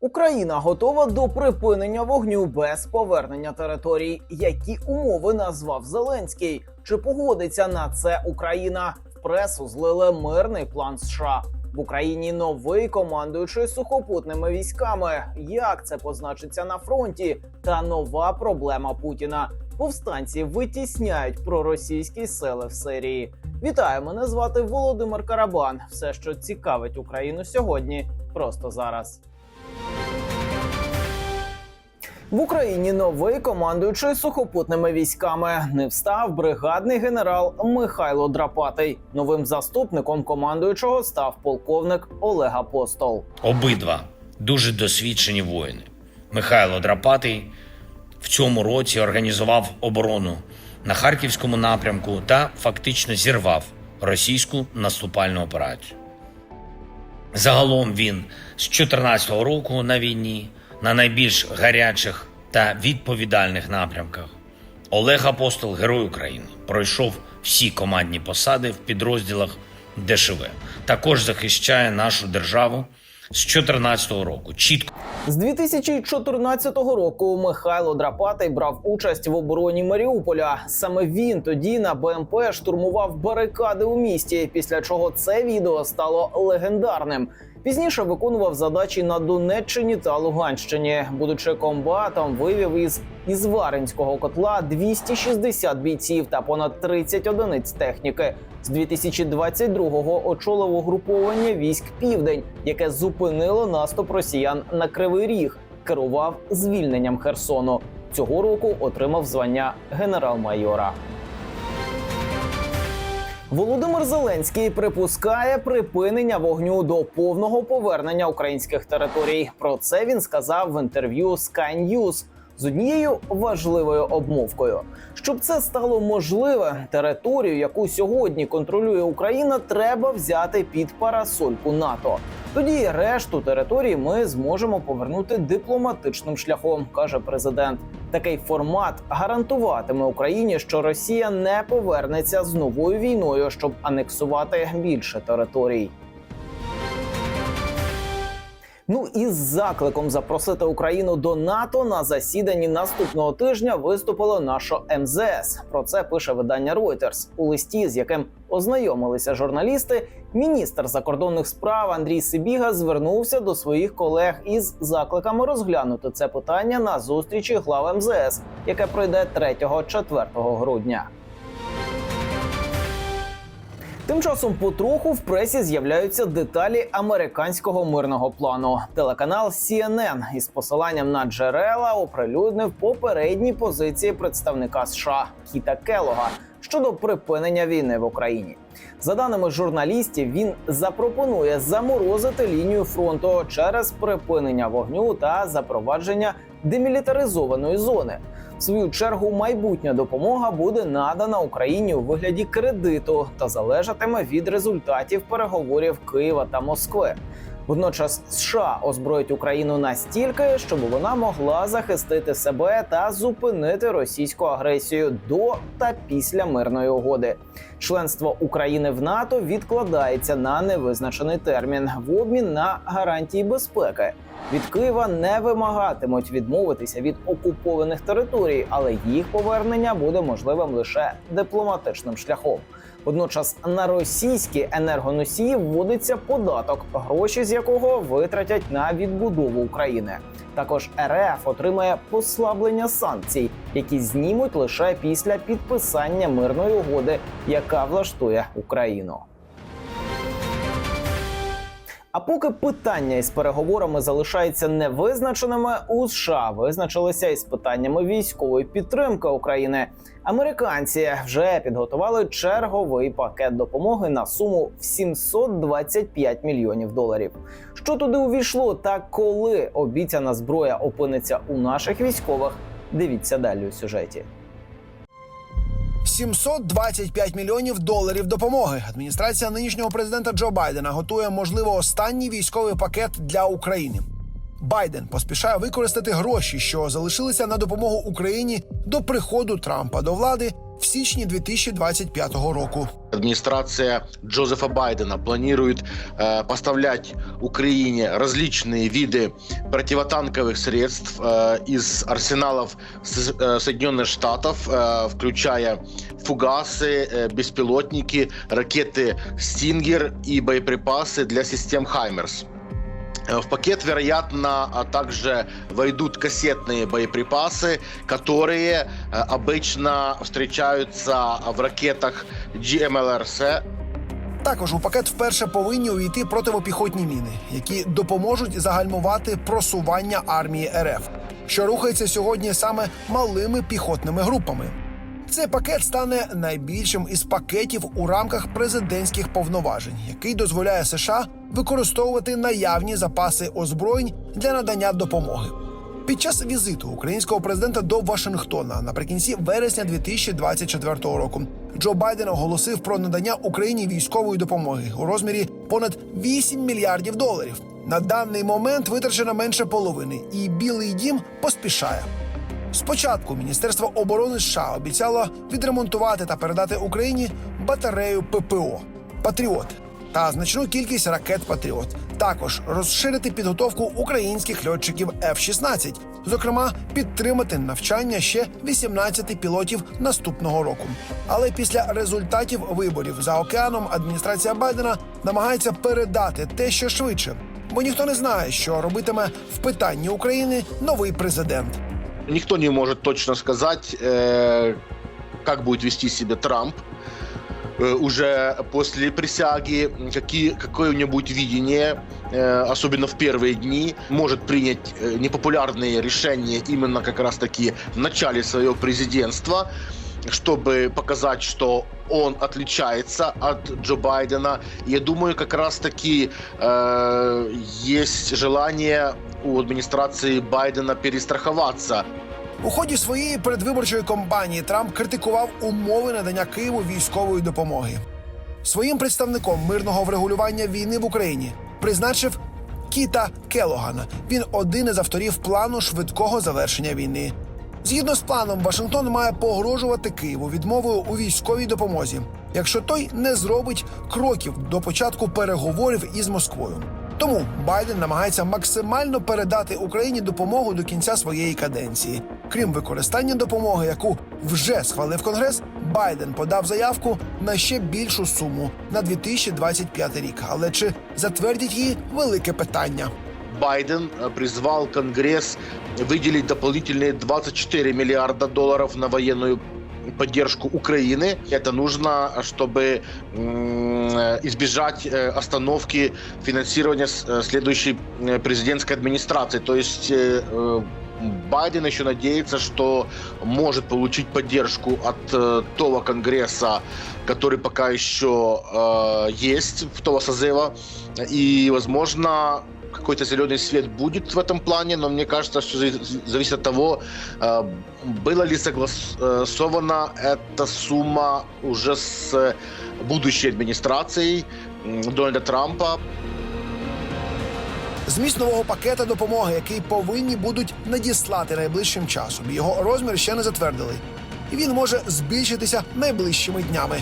Україна готова до припинення вогню без повернення територій. Які умови назвав Зеленський? Чи погодиться на це Україна? В пресу злили мирний план США. В Україні новий командуючий сухопутними військами. Як це позначиться на фронті? Та нова проблема Путіна. Повстанці витісняють проросійські сили в Сирії. Вітаю, мене звати Володимир Карабан. Все, що цікавить Україну сьогодні, просто зараз. В Україні новий командуючий сухопутними військами не встав бригадний генерал Михайло Драпатий. Новим заступником командуючого став полковник Олег Апостол. Обидва дуже досвідчені воїни. Михайло Драпатий в цьому році організував оборону на харківському напрямку та фактично зірвав російську наступальну операцію. Загалом він з 2014 року на війні на найбільш гарячих та відповідальних напрямках. Олег Апостол, герой України, пройшов всі командні посади в підрозділах ДШВ. Також захищає нашу державу з 2014 року. Чітко З 2014 року Михайло Драпатий брав участь в обороні Маріуполя. Саме він тоді на БМП штурмував барикади у місті. Після чого це відео стало легендарним. Пізніше виконував задачі на Донеччині та Луганщині. Будучи комбатом, вивів із Ізваринського котла 260 бійців та понад 30 одиниць техніки. З 2022-го очолив угруповання військ Південь, яке зупинило наступ росіян на Кривий Ріг, керував звільненням Херсону. Цього року отримав звання генерал-майора. Володимир Зеленський припускає припинення вогню до повного повернення українських територій. Про це він сказав в інтерв'ю Sky News з однією важливою обмовкою. Щоб це стало можливе, територію, яку сьогодні контролює Україна, треба взяти під парасольку НАТО. Тоді решту території ми зможемо повернути дипломатичним шляхом, каже президент. Такий формат гарантуватиме Україні, що Росія не повернеться з новою війною, щоб анексувати більше територій. Ну і з закликом запросити Україну до НАТО на засіданні наступного тижня виступило наше МЗС. Про це пише видання Reuters. у листі, з яким ознайомилися журналісти. Міністр закордонних справ Андрій Сибіга звернувся до своїх колег із закликами розглянути це питання на зустрічі глав МЗС, яке пройде 3-4 грудня. Тим часом потроху в пресі з'являються деталі американського мирного плану. Телеканал CNN із посиланням на джерела оприлюднив попередні позиції представника США Кіта Келога щодо припинення війни в Україні. За даними журналістів, він запропонує заморозити лінію фронту через припинення вогню та запровадження демілітаризованої зони. В свою чергу майбутня допомога буде надана Україні у вигляді кредиту та залежатиме від результатів переговорів Києва та Москви. Водночас США озброїть Україну настільки, щоб вона могла захистити себе та зупинити російську агресію до та після мирної угоди. Членство України в НАТО відкладається на невизначений термін в обмін на гарантії безпеки. Від Києва не вимагатимуть відмовитися від окупованих територій, але їх повернення буде можливим лише дипломатичним шляхом. Водночас на російські енергоносії вводиться податок, гроші з якого витратять на відбудову України. Також РФ отримає послаблення санкцій, які знімуть лише після підписання мирної угоди, яка влаштує Україну. А поки питання із переговорами залишаються невизначеними, у США визначилися із питаннями військової підтримки України. Американці вже підготували черговий пакет допомоги на суму в 725 мільйонів доларів. Що туди увійшло, та коли обіцяна зброя опиниться у наших військових? Дивіться далі у сюжеті. 725 мільйонів доларів допомоги. Адміністрація нинішнього президента Джо Байдена готує, можливо, останній військовий пакет для України. Байден поспішає використати гроші, що залишилися на допомогу Україні до приходу Трампа до влади, в січні 2025 року. Администрация Джозефа Байдена планирует э, поставлять Украине различные виды противотанковых средств э, из арсеналов С- э, Соединенных Штатов, э, включая фугасы, э, беспилотники, ракеты «Стингер» и боеприпасы для систем «Хаймерс». Э, В пакет, вероятно, а также войдут кассетные боеприпасы, которые э, обычно встречаются в ракетах GMLRS. Також у пакет вперше повинні увійти противопіхотні міни, які допоможуть загальмувати просування армії РФ, що рухається сьогодні саме малими піхотними групами. Цей пакет стане найбільшим із пакетів у рамках президентських повноважень, який дозволяє США використовувати наявні запаси озброєнь для надання допомоги. Під час візиту українського президента до Вашингтона наприкінці вересня 2024 року Джо Байден оголосив про надання Україні військової допомоги у розмірі понад 8 мільярдів доларів. На даний момент витрачено менше половини, і Білий Дім поспішає. Спочатку Міністерство оборони США обіцяло відремонтувати та передати Україні батарею ППО Патріот та значну кількість ракет Патріот. Також розширити підготовку українських льотчиків F-16, зокрема підтримати навчання ще 18 пілотів наступного року. Але після результатів виборів за океаном адміністрація Байдена намагається передати те, що швидше, бо ніхто не знає, що робитиме в питанні України новий президент. Никто не может точно сказать, э, как будет вести себя Трамп э, уже после присяги, какие, какое у него будет видение, э, особенно в первые дни, может принять непопулярные решения именно как раз-таки в начале своего президентства, чтобы показать, что он отличается от Джо Байдена. Я думаю, как раз-таки э, есть желание у администрации Байдена перестраховаться. У ході своєї передвиборчої кампанії Трамп критикував умови надання Києву військової допомоги. Своїм представником мирного врегулювання війни в Україні призначив Кіта Келогана. Він один із авторів плану швидкого завершення війни. Згідно з планом, Вашингтон має погрожувати Києву відмовою у військовій допомозі, якщо той не зробить кроків до початку переговорів із Москвою. Тому Байден намагається максимально передати Україні допомогу до кінця своєї каденції. Крім використання допомоги, яку вже схвалив Конгрес, Байден подав заявку на ще більшу суму на 2025 рік. Але чи затвердять її велике питання? Байден э, призвал Конгресс выделить дополнительные 24 миллиарда долларов на военную поддержку Украины. Это нужно, чтобы м, э, избежать э, остановки финансирования с- э, следующей э, президентской администрации. То есть э, э, Байден еще надеется, что может получить поддержку от э, того Конгресса, который пока еще э, есть, в того созыва. И, возможно, какой-то зеленый свет будет в этом плане, но мне кажется, что зави- зависит от того, э, была ли согласована эта сумма уже с будущей администрацией м, Дональда Трампа. Зміст нового пакета допомоги, який повинні будуть надіслати найближчим часом. Його розмір ще не затвердили, і він може збільшитися найближчими днями.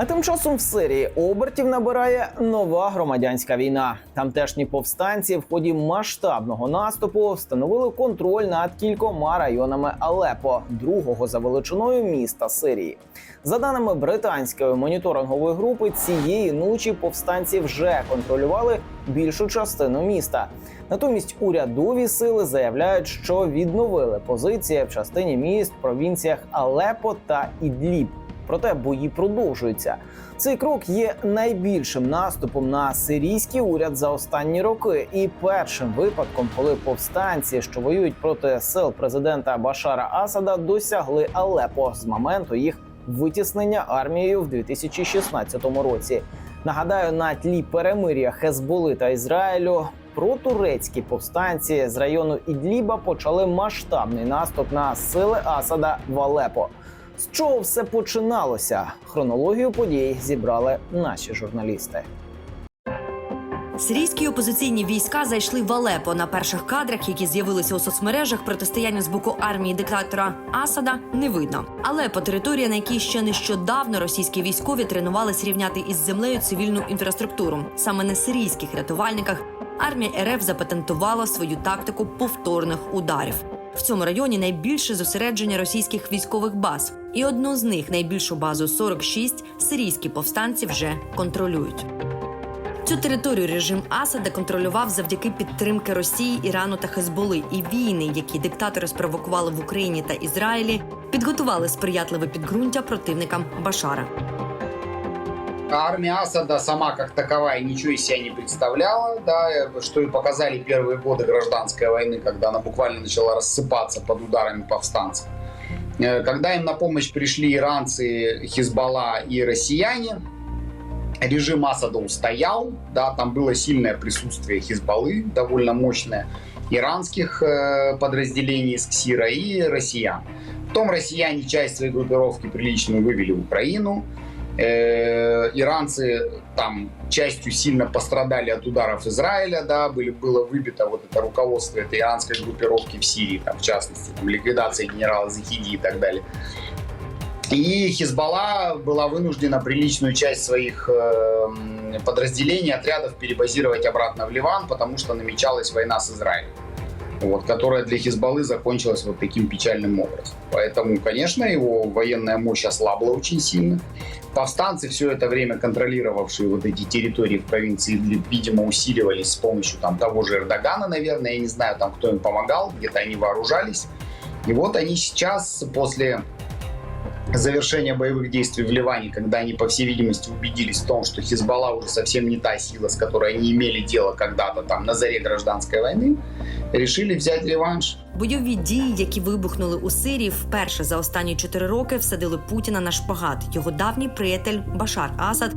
А тим часом в Сирії обертів набирає нова громадянська війна. Тамтешні повстанці в ході масштабного наступу встановили контроль над кількома районами Алепо, другого за величиною міста Сирії. За даними британської моніторингової групи, цієї ночі повстанці вже контролювали більшу частину міста. Натомість урядові сили заявляють, що відновили позиції в частині міст провінціях Алепо та Ідліб. Проте бої продовжуються. Цей крок є найбільшим наступом на сирійський уряд за останні роки, і першим випадком, коли повстанці, що воюють проти сил президента Башара Асада, досягли Алепо з моменту їх витіснення армією в 2016 році. Нагадаю, на тлі перемир'я Хезболи та Ізраїлю протурецькі повстанці з району Ідліба почали масштабний наступ на сили Асада в Алепо. З чого все починалося? Хронологію подій зібрали наші журналісти. Сирійські опозиційні війська зайшли в Алепо. На перших кадрах, які з'явилися у соцмережах, протистояння з боку армії диктатора Асада не видно. Алепо – територія, на якій ще нещодавно російські військові тренувались рівняти із землею цивільну інфраструктуру. Саме на сирійських рятувальниках армія РФ запатентувала свою тактику повторних ударів. В цьому районі найбільше зосередження російських військових баз, і одну з них найбільшу базу 46 сирійські повстанці вже контролюють. Цю територію режим Асада контролював завдяки підтримки Росії, Ірану та Хезболи. І війни, які диктатори спровокували в Україні та Ізраїлі, підготували сприятливе підґрунтя противникам Башара. Армия Асада сама как таковая ничего из себя не представляла, да, что и показали первые годы гражданской войны, когда она буквально начала рассыпаться под ударами повстанцев. Э, Когда им на помощь пришли иранцы, Хизбалла и россияне, режим Асада устоял, да, там было сильное присутствие Хизбаллы, довольно мощное, иранских э, подразделений из КСИРа и россиян. Потом россияне часть своей группировки приличную вывели в Украину, Э, Иранцы там частью сильно пострадали от ударов Израиля, да, были, было выбито вот это руководство этой иранской группировки в Сирии, там, в частности, там, ликвидация генерала Захиди и так далее. И Хизбалла была вынуждена приличную часть своих э, подразделений, отрядов перебазировать обратно в Ливан, потому что намечалась война с Израилем, Вот, которая для Хизбаллы закончилась вот таким печальным образом. Поэтому, конечно, его военная мощь ослабла очень сильно. Повстанцы, все это время контролировавшие вот эти территории в провинции видимо, усиливались с помощью там, того же Эрдогана, наверное, я не знаю, там кто им помогал, где-то они вооружались. И вот они сейчас, после завершения боевых действий в Ливане, когда они, по всей видимости, убедились в том, что Хизбалла уже совсем не та сила, с которой они имели дело когда-то там на заре гражданской войны, решили взять реванш. Бойові дії, які вибухнули у Сирії, вперше за останні чотири роки всадили Путіна на шпагат. Його давній приятель Башар Асад,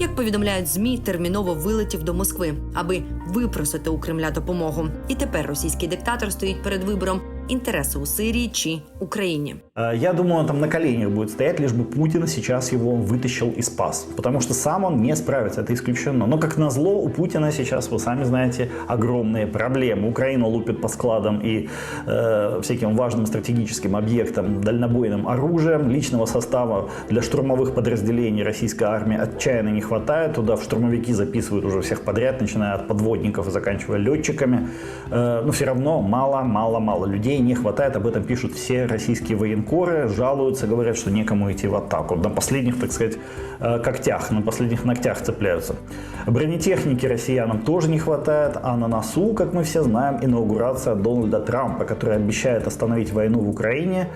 як повідомляють змі, терміново вилетів до Москви, аби випросити у Кремля допомогу. І тепер російський диктатор стоїть перед вибором інтереси у Сирії чи Україні. Э, Я думаю, он там на коленях будет стоять, лишь бы Путин сейчас его вытащил и спас. Потому что сам он не справится, это исключено. Но, как назло, у Путина сейчас, вы сами знаете, огромные проблемы. Украину лупит по складам и э, всяким важным стратегическим объектам, дальнобойным оружием. Личного состава для штурмовых подразделений российской армии отчаянно не хватает. Туда в штурмовики записывают уже всех подряд, начиная от подводников и заканчивая летчиками. Э, но все равно мало, мало, мало людей не хватает. Об этом пишут все российские военкоры, жалуются, говорят, что некому идти в атаку. На последних, так сказать, э, когтях, на последних ногтях цепляются. Бронетехники россиянам тоже не хватает, а на носу, как мы все знаем, инаугурация Дональда Трампа, который обещает остановить войну в Украине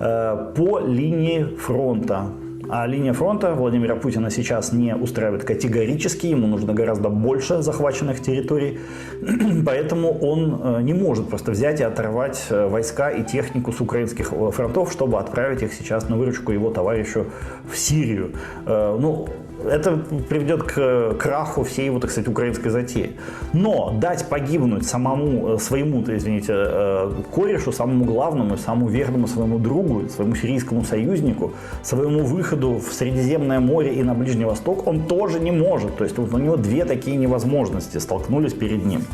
э, по линии фронта. А линия фронта Владимира Путина сейчас не устраивает категорически, ему нужно гораздо больше захваченных территорий, поэтому он э, не может просто взять и оторвать э, войска и технику с украинских э, фронтов, чтобы отправить их сейчас на выручку его товарищу в Сирию. Э, Ну, это приведет к э, краху всей его, так сказать, украинской затеи. Но дать погибнуть самому, э, своему, то, извините, э, корешу, самому главному, самому верному своему другу, своему сирийскому союзнику, своему выходу в Средиземное море и на Ближний Восток он тоже не может. То есть вот у него две такие невозможности столкнулись перед ним.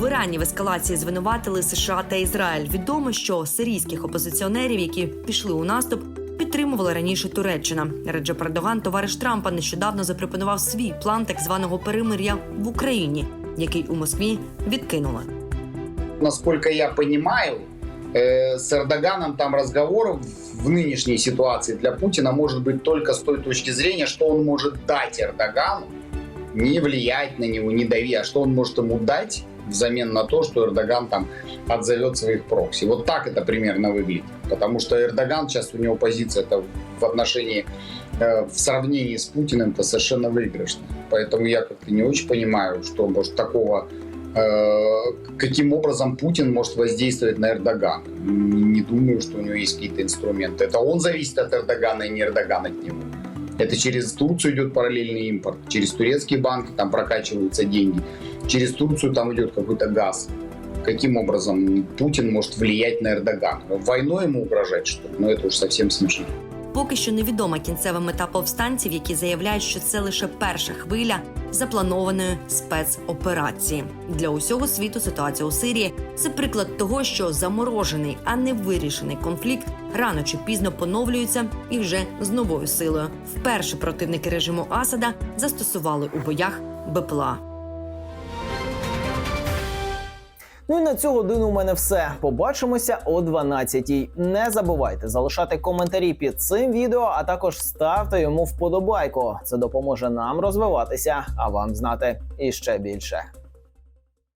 В Ірані в ескалації звинуватили США та Ізраїль. Відомо, що сирійських опозиціонерів, які пішли у наступ, підтримувала раніше Туреччина. Реджеп Ердоган, товариш Трампа, нещодавно запропонував свій план так званого перемир'я в Україні, який у Москві відкинули. насколько я понимаю, э, с Эрдоганом там разговор в нынешней ситуации для Путина может быть только с той точки зрения, что он может дать Эрдогану, не влиять на него, не давить, а что он может ему дать взамен на то, что Эрдоган там отзовет своих прокси. Вот так это примерно выглядит. Потому что Эрдоган сейчас, у него позиция это в отношении, э, в сравнении с Путиным, это совершенно выигрышная. Поэтому я как-то не очень понимаю, что может такого Э, каким образом Путин может воздействовать на Эрдогана. Не думаю, что у него есть какие-то инструменты. Это он зависит от Эрдогана, и не Эрдоган от него. Это через Турцию идет параллельный импорт, через турецкие банки там прокачиваются деньги, через Турцию там идет какой-то газ. Каким образом Путин может влиять на Эрдогана? Войной ему угрожать, что ли? Ну, это уж совсем смешно. Поки що невідома кінцева мета повстанців, які заявляють, що це лише перша хвиля запланованої спецоперації. Для усього світу ситуація у Сирії це приклад того, що заморожений, а не вирішений конфлікт рано чи пізно поновлюється і вже з новою силою. Вперше противники режиму Асада застосували у боях БПЛА. Ну і на цю годину у мене все. Побачимося о 12-й. Не забувайте залишати коментарі під цим відео, а також ставте йому вподобайку. Це допоможе нам розвиватися, а вам знати іще більше.